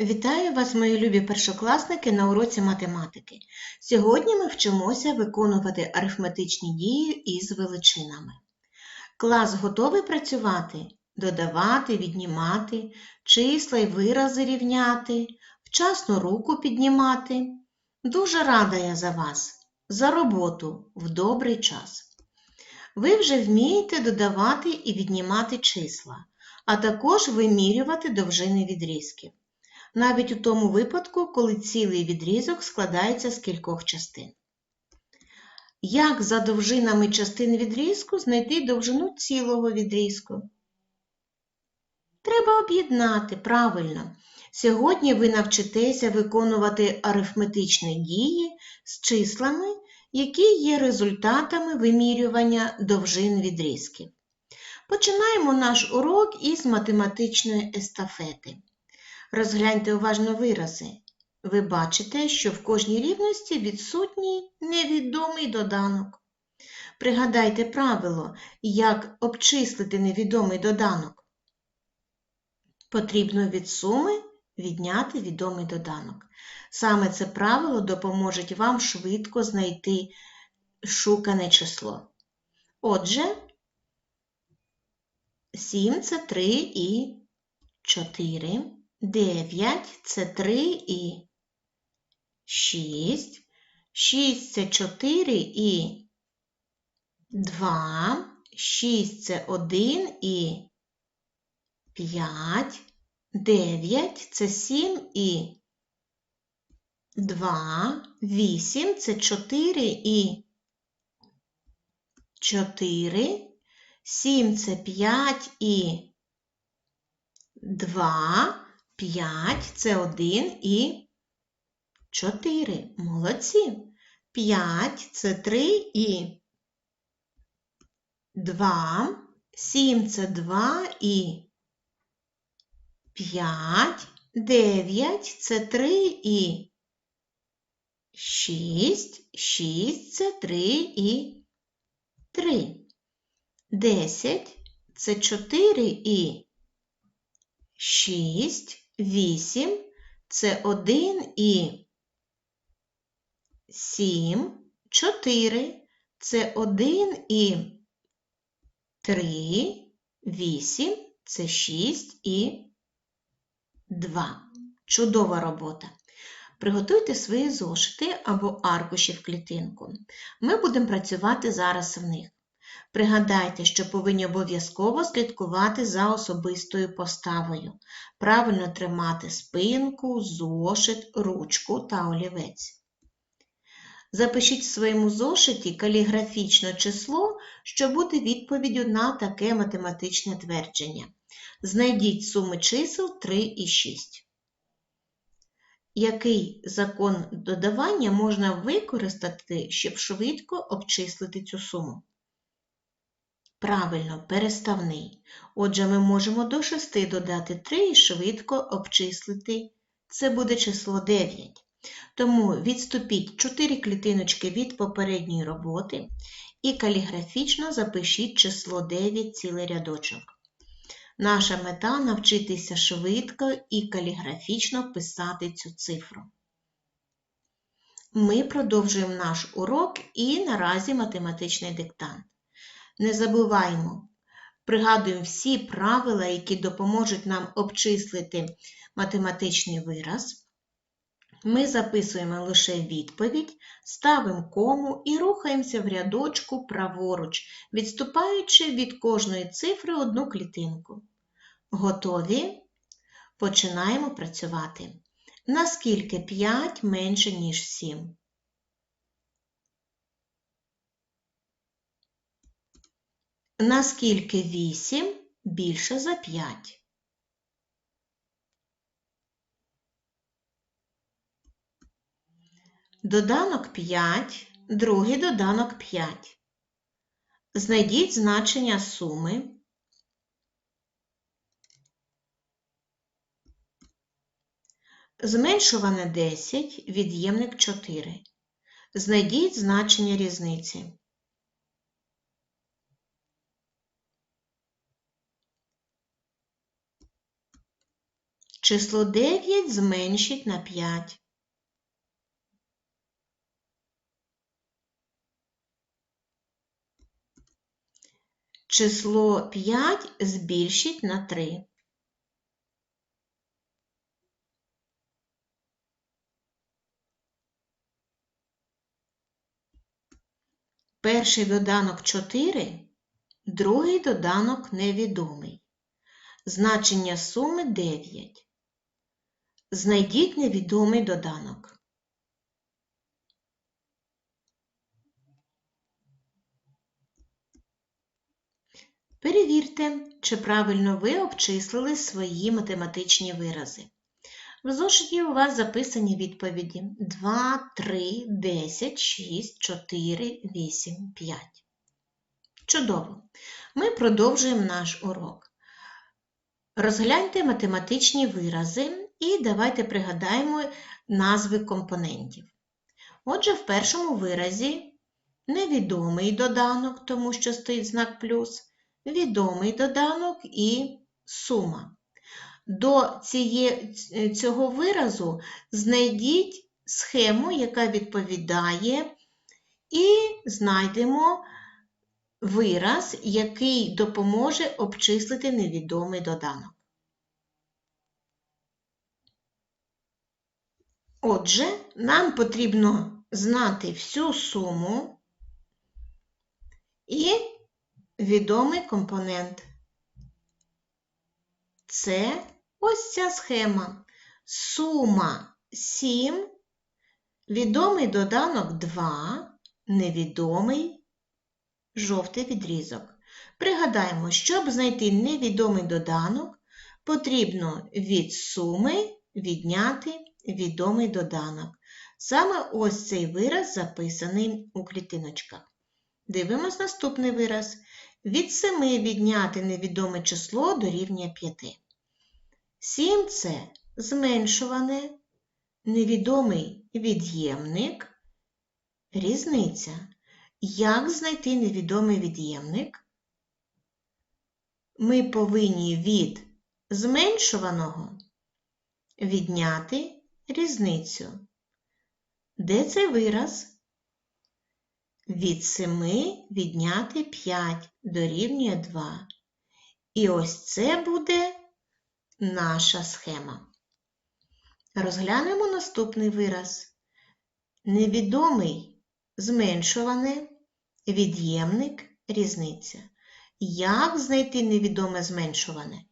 Вітаю вас, мої любі першокласники, на уроці математики. Сьогодні ми вчимося виконувати арифметичні дії із величинами. Клас готовий працювати, додавати, віднімати, числа й вирази рівняти, вчасно руку піднімати. Дуже рада я за вас, за роботу в добрий час. Ви вже вмієте додавати і віднімати числа, а також вимірювати довжини відрізків навіть у тому випадку, коли цілий відрізок складається з кількох частин. Як за довжинами частин відрізку знайти довжину цілого відрізку? Треба об'єднати правильно. Сьогодні ви навчитеся виконувати арифметичні дії з числами, які є результатами вимірювання довжин відрізків. Починаємо наш урок із математичної естафети. Розгляньте уважно вирази. Ви бачите, що в кожній рівності відсутній невідомий доданок. Пригадайте правило, як обчислити невідомий доданок. Потрібно від суми відняти відомий доданок. Саме це правило допоможе вам швидко знайти шукане число. Отже, 7 це 3 і 4. 9 це 3 і 6. 6 це 4 і 2. 6 це 1 і 5. 9 це 7 і 2. 8 це 4 і 4. 7 це 5 і 2. 5 це 1 і 4. Молодці. 5 це 3 і 2. 7 це 2 і 5. 9 це 3 і 6. 6 це 3 і 3. 10 це 4 і 6. 8 це 1 і 7, 4 це 1 і 3, 8 це 6 і 2. Чудова робота. Приготуйте свої зошити або аркуші в клітинку. Ми будемо працювати зараз в них. Пригадайте, що повинні обов'язково слідкувати за особистою поставою, правильно тримати спинку, зошит, ручку та олівець. Запишіть в своєму зошиті каліграфічне число, що буде відповіддю на таке математичне твердження. Знайдіть суми чисел 3 і 6. Який закон додавання можна використати, щоб швидко обчислити цю суму? Правильно, переставний. Отже, ми можемо до 6 додати 3 і швидко обчислити. Це буде число 9. Тому відступіть 4 клітиночки від попередньої роботи і каліграфічно запишіть число 9 цілий рядочок. Наша мета навчитися швидко і каліграфічно писати цю цифру. Ми продовжуємо наш урок і наразі математичний диктант. Не забуваємо, пригадуємо всі правила, які допоможуть нам обчислити математичний вираз. Ми записуємо лише відповідь, ставимо кому і рухаємося в рядочку праворуч, відступаючи від кожної цифри одну клітинку. Готові? Починаємо працювати. Наскільки 5 менше, ніж 7? Наскільки 8 більше за 5? Доданок 5, другий доданок 5. Знайдіть значення суми. Зменшуване 10, від'ємник 4. Знайдіть значення різниці. Число 9 зменшить на 5. Число 5 збільшить на 3. Перший доданок 4, другий доданок невідомий. Значення суми 9. Знайдіть невідомий доданок. Перевірте, чи правильно ви обчислили свої математичні вирази. В зошиті у вас записані відповіді 2, 3, 10, 6, 4, 8, 5. Чудово! Ми продовжуємо наш урок. Розгляньте математичні вирази і давайте пригадаємо назви компонентів. Отже, в першому виразі невідомий доданок, тому що стоїть знак плюс, відомий доданок і сума. До ціє, цього виразу знайдіть схему, яка відповідає, і знайдемо вираз, який допоможе обчислити невідомий доданок. Отже, нам потрібно знати всю суму і відомий компонент. Це ось ця схема. Сума 7, відомий доданок 2, невідомий жовтий відрізок. Пригадаємо, щоб знайти невідомий доданок, потрібно від суми відняти відомий доданок. Саме ось цей вираз записаний у клітиночках. Дивимось наступний вираз. Від 7 відняти невідоме число дорівнює 5. 7 це зменшуване, невідомий від'ємник, різниця. Як знайти невідомий від'ємник? Ми повинні від зменшуваного відняти різницю. Де цей вираз? Від 7 відняти 5 дорівнює 2. І ось це буде наша схема. Розглянемо наступний вираз. Невідомий зменшуване, від'ємник, різниця. Як знайти невідоме зменшуване?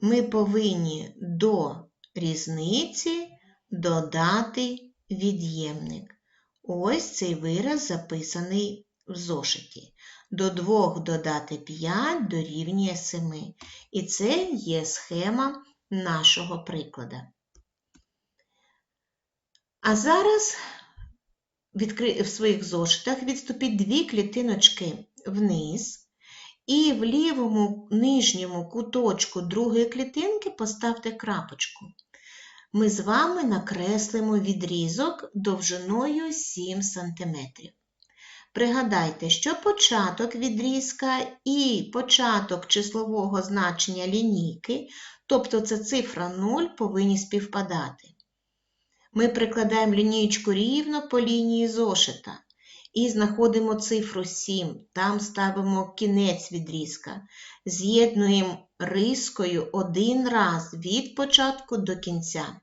Ми повинні до різниці додати від'ємник. Ось цей вираз записаний в зошиті. До 2 додати 5 дорівнює 7. І це є схема нашого прикладу. А зараз в своїх зошитах відступіть дві клітиночки вниз, і в лівому нижньому куточку другої клітинки поставте крапочку. Ми з вами накреслимо відрізок довжиною 7 см. Пригадайте, що початок відрізка і початок числового значення лінійки, тобто це цифра 0, повинні співпадати. Ми прикладаємо лінійку рівно по лінії зошита і знаходимо цифру 7, там ставимо кінець відрізка, з'єднуємо рискою один раз від початку до кінця.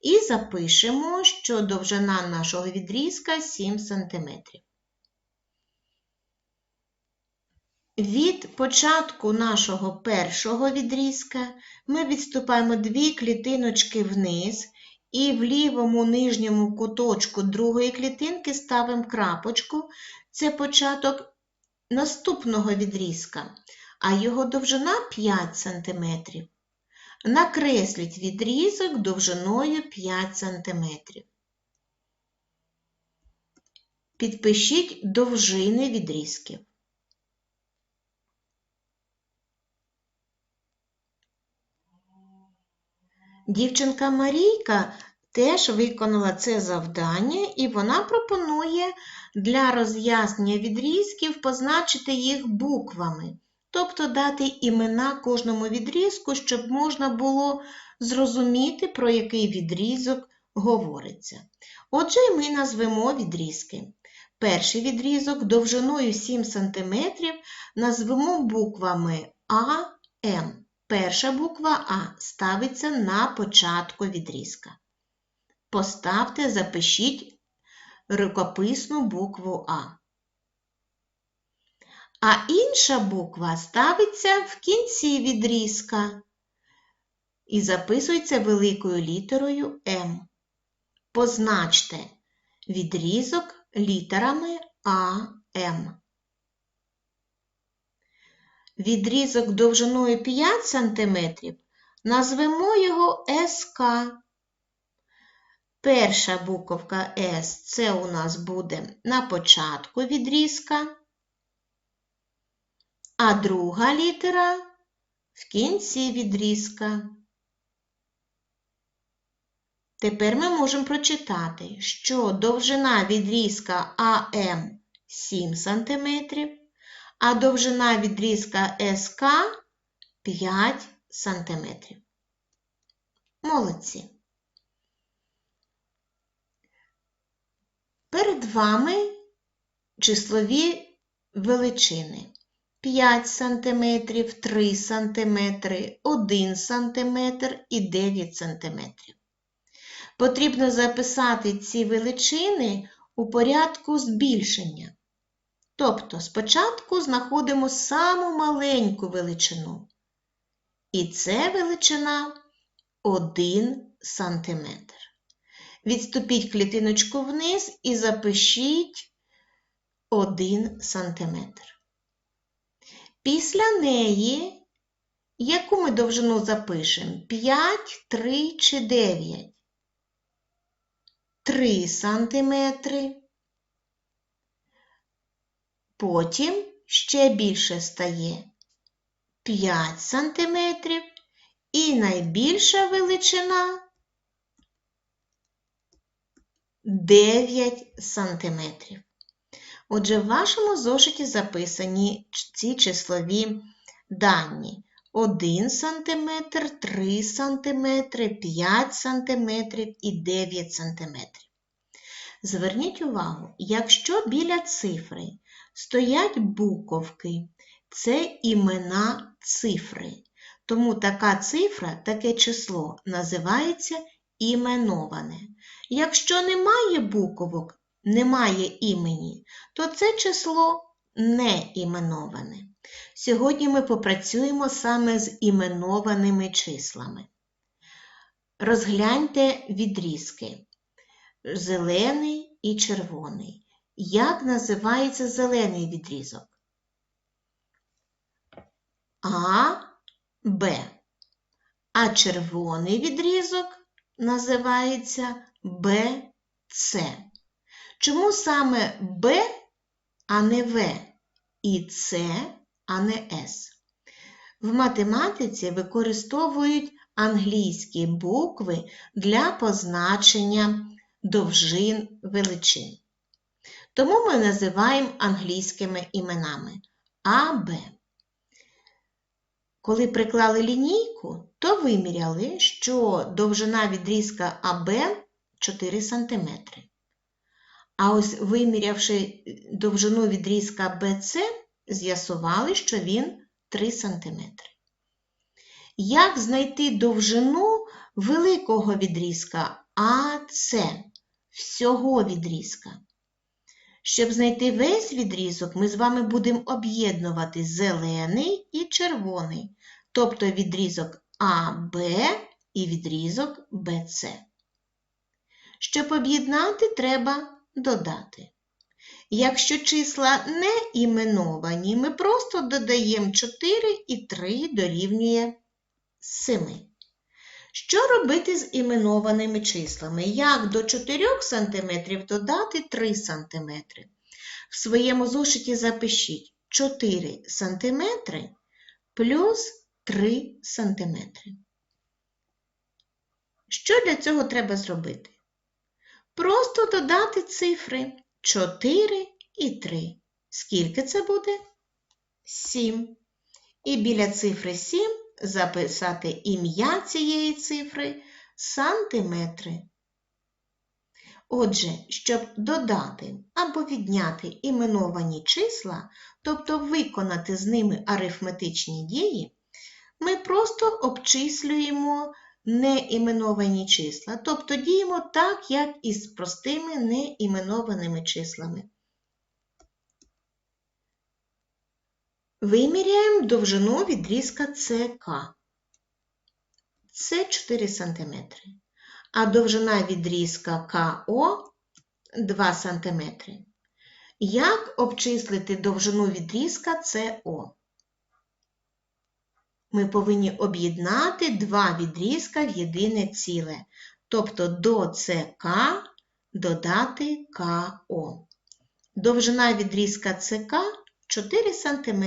І запишемо, що довжина нашого відрізка 7 см. Від початку нашого першого відрізка ми відступаємо дві клітиночки вниз і в лівому нижньому куточку другої клітинки ставимо крапочку. Це початок наступного відрізка, а його довжина 5 см. Накресліть відрізок довжиною 5 см. Підпишіть довжини відрізків. Дівчинка Марійка теж виконала це завдання, і вона пропонує для роз'яснення відрізків позначити їх буквами, тобто дати імена кожному відрізку, щоб можна було зрозуміти, про який відрізок говориться. Отже, ми назвемо відрізки. Перший відрізок довжиною 7 см назвемо буквами А, М. Перша буква А ставиться на початку відрізка. Поставте, запишіть рукописну букву А. А інша буква ставиться в кінці відрізка і записується великою літерою М. Позначте відрізок літерами А, М. Відрізок довжиною 5 см назвемо його СК. Перша буковка С це у нас буде на початку відрізка, а друга літера в кінці відрізка. Тепер ми можемо прочитати, що довжина відрізка АМ 7 см, а довжина відрізка СК 5 см. Молодці. Перед вами числові величини 5 см, 3 см, 1 см і 9 см. Потрібно записати ці величини у порядку збільшення. Тобто спочатку знаходимо саму маленьку величину. І це величина 1 см. Відступіть клітиночку вниз і запишіть 1 см. Після неї, яку ми довжину запишемо? 5, 3 чи 9? 3 сантиметри. Потім ще більше стає 5 сантиметрів і найбільша величина 9 сантиметрів. Отже, в вашому зошиті записані ці числові дані. 1 см, 3 см, 5 см і 9 см. Зверніть увагу, якщо біля цифри стоять буковки, це імена цифри. Тому така цифра, таке число називається іменоване. Якщо немає буковок, немає імені, то це число не іменоване. Сьогодні ми попрацюємо саме з іменованими числами. Розгляньте відрізки зелений і червоний. Як називається зелений відрізок? А, Б. А червоний відрізок називається БЦ. Чому саме Б, а не В і С, а не С? В математиці використовують англійські букви для позначення довжин величин. Тому ми називаємо англійськими іменами А, Б. Коли приклали лінійку, то виміряли, що довжина відрізка АБ 4 см. А ось вимірявши довжину відрізка БЦ, з'ясували, що він 3 см. Як знайти довжину великого відрізка АЦ, всього відрізка? Щоб знайти весь відрізок, ми з вами будемо об'єднувати зелений і червоний, тобто відрізок АБ і відрізок БЦ. Щоб об'єднати, треба додати. Якщо числа не іменовані, ми просто додаємо 4 і 3 дорівнює 7. Що робити з іменованими числами? Як до 4 см додати 3 см? В своєму зошиті запишіть 4 см плюс 3 см. Що для цього треба зробити? Просто додати цифри 4 і 3. Скільки це буде? 7. І біля цифри 7 записати ім'я цієї цифри сантиметри. Отже, щоб додати або відняти іменовані числа, тобто виконати з ними арифметичні дії, ми просто обчислюємо неіменовані числа, тобто діємо так, як і з простими неіменованими числами. Виміряємо довжину відрізка ЦК. Це 4 см. А довжина відрізка КО 2 см. Як обчислити довжину відрізка СО? Ми повинні об'єднати два відрізка в єдине ціле, тобто до ЦК додати КО. Довжина відрізка ЦК 4 см.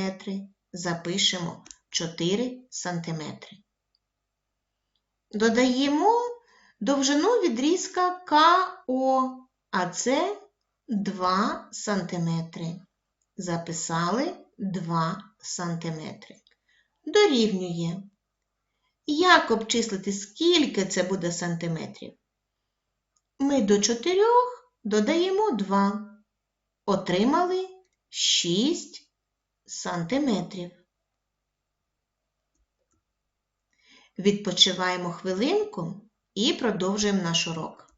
Запишемо 4 см. Додаємо довжину відрізка КО, а це 2 см. Записали 2 см. Дорівнює. Як обчислити, скільки це буде сантиметрів? Ми до 4 додаємо 2. Отримали 6 сантиметрів. Відпочиваємо хвилинку і продовжуємо наш урок.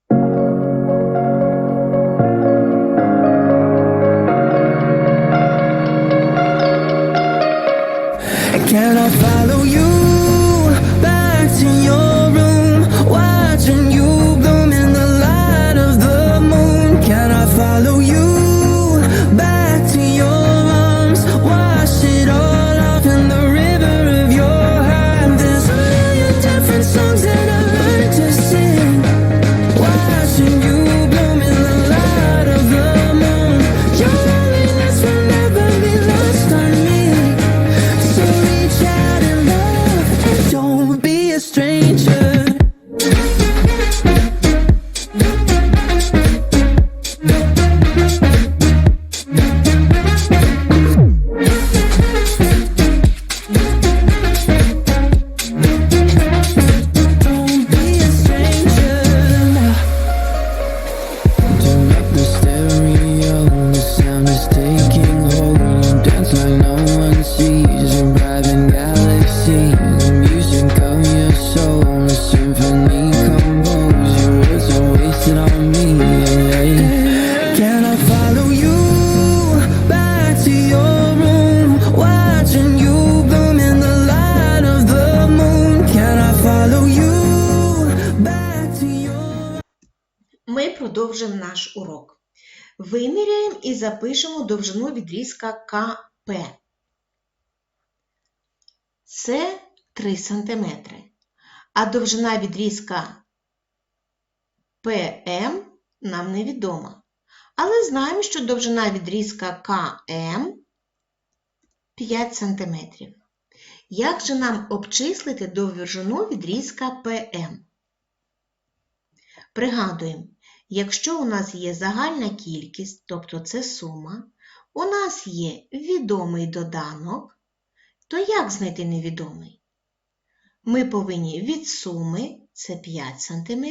Stranger. Відрізка КП. Це 3 см. А довжина відрізка ПМ нам невідома. Але знаємо, що довжина відрізка КМ 5 см. Як же нам обчислити довжину відрізка ПМ? Пригадуємо, якщо у нас є загальна кількість, тобто це сума, у нас є відомий доданок, то як знайти невідомий? Ми повинні від суми, це 5 см,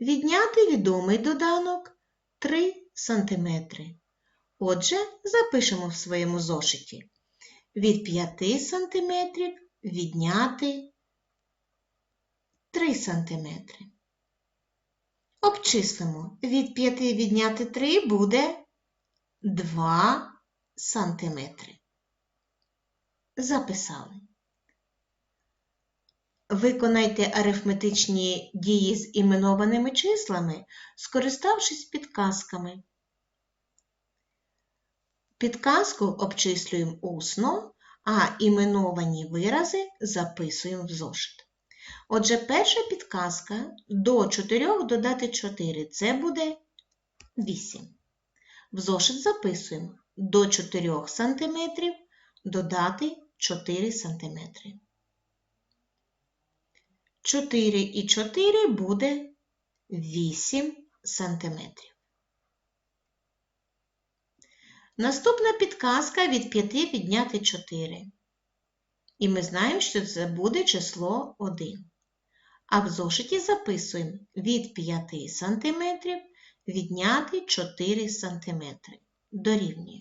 відняти відомий доданок 3 см. Отже, запишемо в своєму зошиті. Від 5 см відняти 3 см. Обчислимо. Від 5 відняти 3 буде 2 сантиметри. Записали. Виконайте арифметичні дії з іменованими числами, скориставшись підказками. Підказку обчислюємо усно, а іменовані вирази записуємо в зошит. Отже, перша підказка до 4 додати 4 це буде 8. В зошит записуємо до 4 см додати 4 см. 4 і 4 буде 8 см. Наступна підказка від 5 відняти 4. І ми знаємо, що це буде число 1. А в зошиті записуємо від 5 см відняти 4 см. Дорівнює.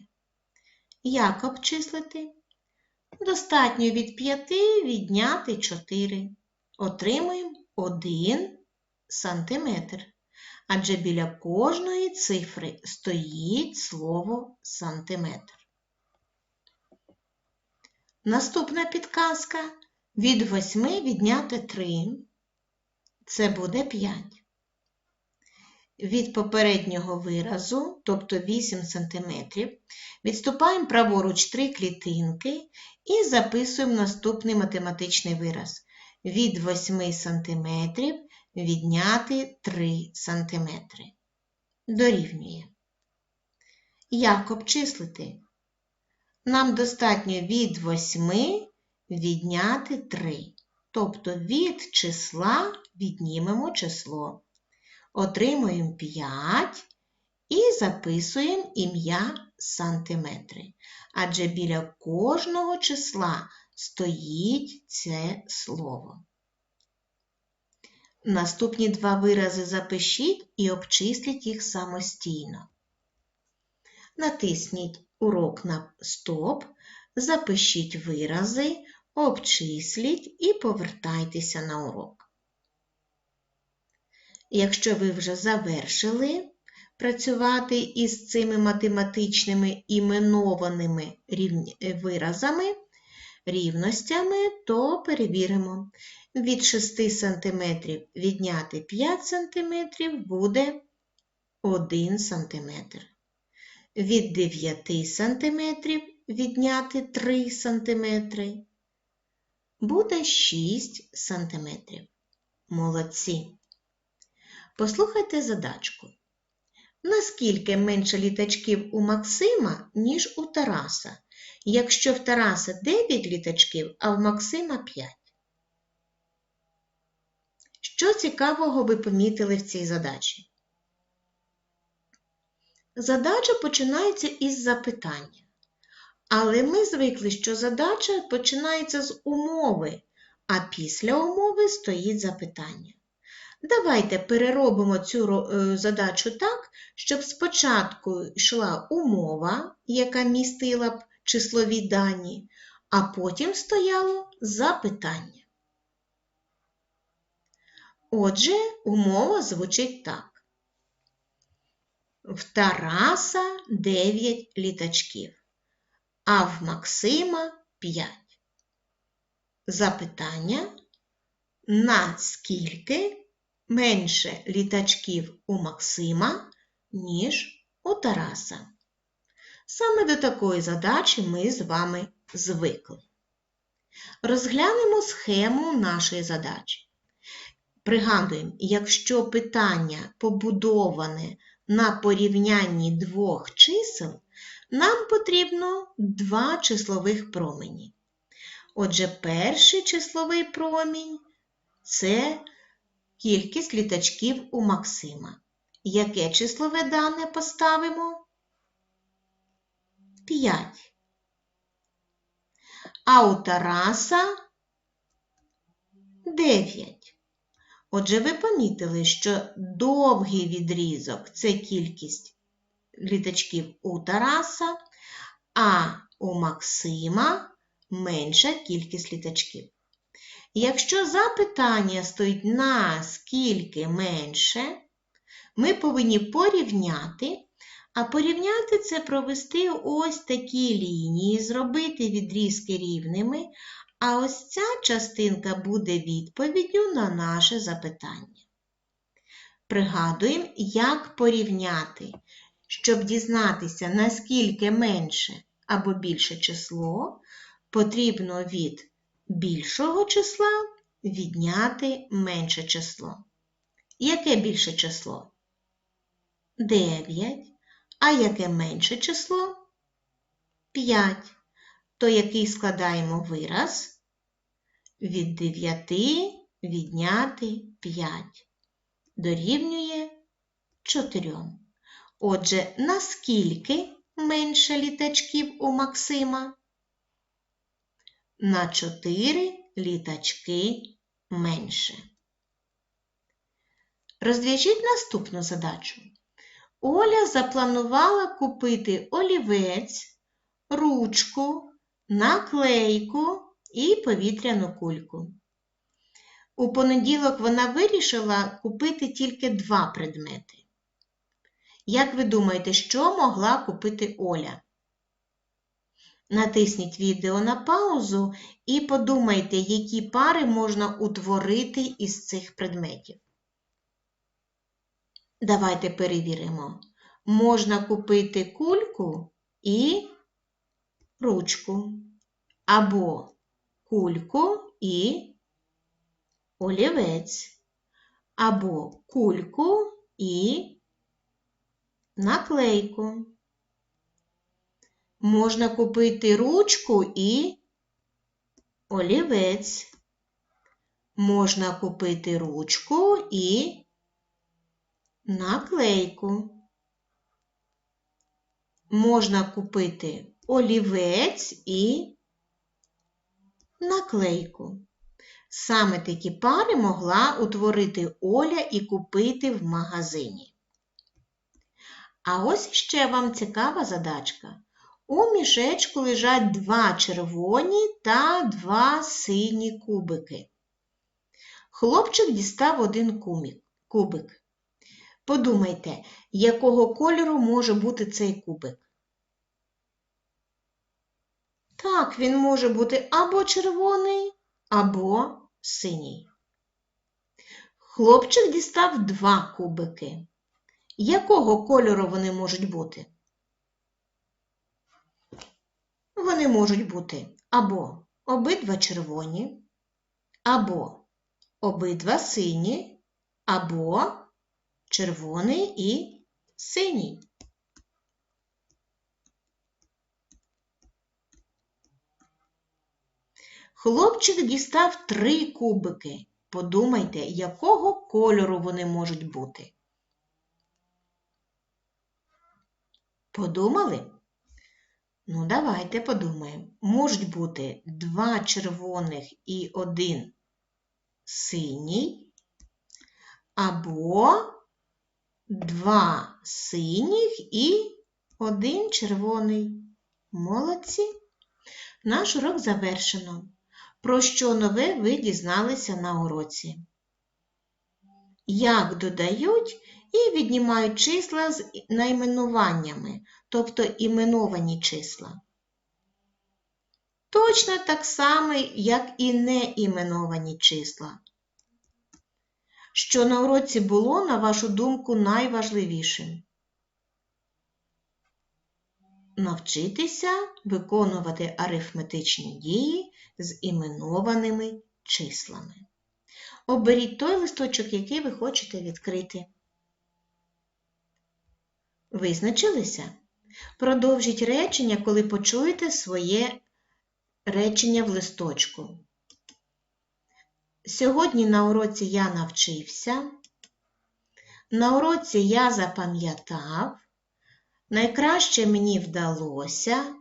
Як обчислити? Достатньо від 5 відняти 4. Отримуємо 1 сантиметр. Адже біля кожної цифри стоїть слово сантиметр. Наступна підказка. Від 8 відняти 3. Це буде 5. Від попереднього виразу, тобто 8 см, відступаємо праворуч 3 клітинки і записуємо наступний математичний вираз. Від 8 см відняти 3 см. Дорівнює. Як обчислити? Нам достатньо від 8 відняти 3. Тобто від числа віднімемо число. Отримуємо 5 і записуємо ім'я сантиметри. Адже біля кожного числа стоїть це слово. Наступні два вирази запишіть і обчисліть їх самостійно. Натисніть урок на стоп, запишіть вирази, обчисліть і повертайтеся на урок. Якщо ви вже завершили працювати із цими математичними іменованими виразами, рівностями, то перевіримо. Від 6 см відняти 5 см буде 1 см. Від 9 см відняти 3 см буде 6 см. Молодці. Послухайте задачку. Наскільки менше літачків у Максима, ніж у Тараса, якщо в Тараса 9 літачків, а в Максима 5? Що цікавого ви помітили в цій задачі? Задача починається із запитання. Але ми звикли, що задача починається з умови, а після умови стоїть запитання. Давайте переробимо цю задачу так, щоб спочатку йшла умова, яка містила б числові дані, а потім стояло запитання. Отже, умова звучить так. В Тараса 9 літачків, а в Максима 5. Запитання, наскільки менше літачків у Максима, ніж у Тараса? Саме до такої задачі ми з вами звикли. Розглянемо схему нашої задачі. Пригадуємо, якщо питання побудоване на порівнянні двох чисел, нам потрібно два числових промені. Отже, перший числовий промінь це кількість літачків у Максима. Яке числове дане поставимо? 5. А у Тараса 9. Отже, ви помітили, що довгий відрізок це кількість літачків у Тараса, а у Максима менша кількість літачків. Якщо запитання стоїть наскільки менше, ми повинні порівняти, а порівняти це провести ось такі лінії, зробити відрізки рівними, а ось ця частинка буде відповіддю на наше запитання. Пригадуємо, як порівняти, щоб дізнатися, наскільки менше або більше число, потрібно від більшого числа відняти менше число. Яке більше число? 9. А яке менше число? 5. То який складаємо вираз? Від 9 відняти 5 дорівнює 4. Отже, наскільки менше літачків у Максима? На 4 літачки менше. Розв'яжіть наступну задачу. Оля запланувала купити олівець, ручку, наклейку і повітряну кульку. У понеділок вона вирішила купити тільки два предмети. Як ви думаєте, що могла купити Оля? Натисніть відео на паузу і подумайте, які пари можна утворити із цих предметів. Давайте перевіримо. Можна купити кульку і ручку. Або кульку і олівець. Або кульку і наклейку. Можна купити ручку і олівець. Можна купити ручку і наклейку. Можна купити олівець і наклейку. Саме такі пари могла утворити Оля і купити в магазині. А ось ще вам цікава задачка. У мішечку лежать два червоні та два сині кубики. Хлопчик дістав один кубик. Подумайте, якого кольору може бути цей кубик? Так, він може бути або червоний, або синій. Хлопчик дістав два кубики. Якого кольору вони можуть бути? Вони можуть бути або обидва червоні, або обидва сині, або червоний і синій. Хлопчик дістав три кубики. Подумайте, якого кольору вони можуть бути. Подумали? Ну, давайте подумаємо. Можуть бути два червоних і один синій, або два синіх і один червоний. Молодці! Наш урок завершено. Про що нове ви дізналися на уроці? Як додають і віднімають числа з найменуваннями, тобто іменовані числа. Точно так само, як і неіменовані числа. Що на уроці було, на вашу думку, найважливішим? Навчитися виконувати арифметичні дії з іменованими числами. Оберіть той листочок, який ви хочете відкрити. Визначилися? Продовжіть речення, коли почуєте своє речення в листочку. Сьогодні на уроці я навчився. На уроці я запам'ятав. Найкраще мені вдалося.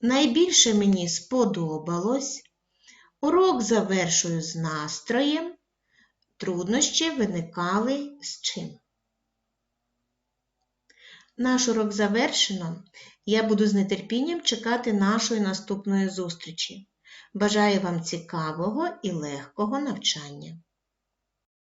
Найбільше мені сподобалось. Урок завершую з настроєм. Труднощі виникали з чим? Наш урок завершено. Я буду з нетерпінням чекати нашої наступної зустрічі. Бажаю вам цікавого і легкого навчання.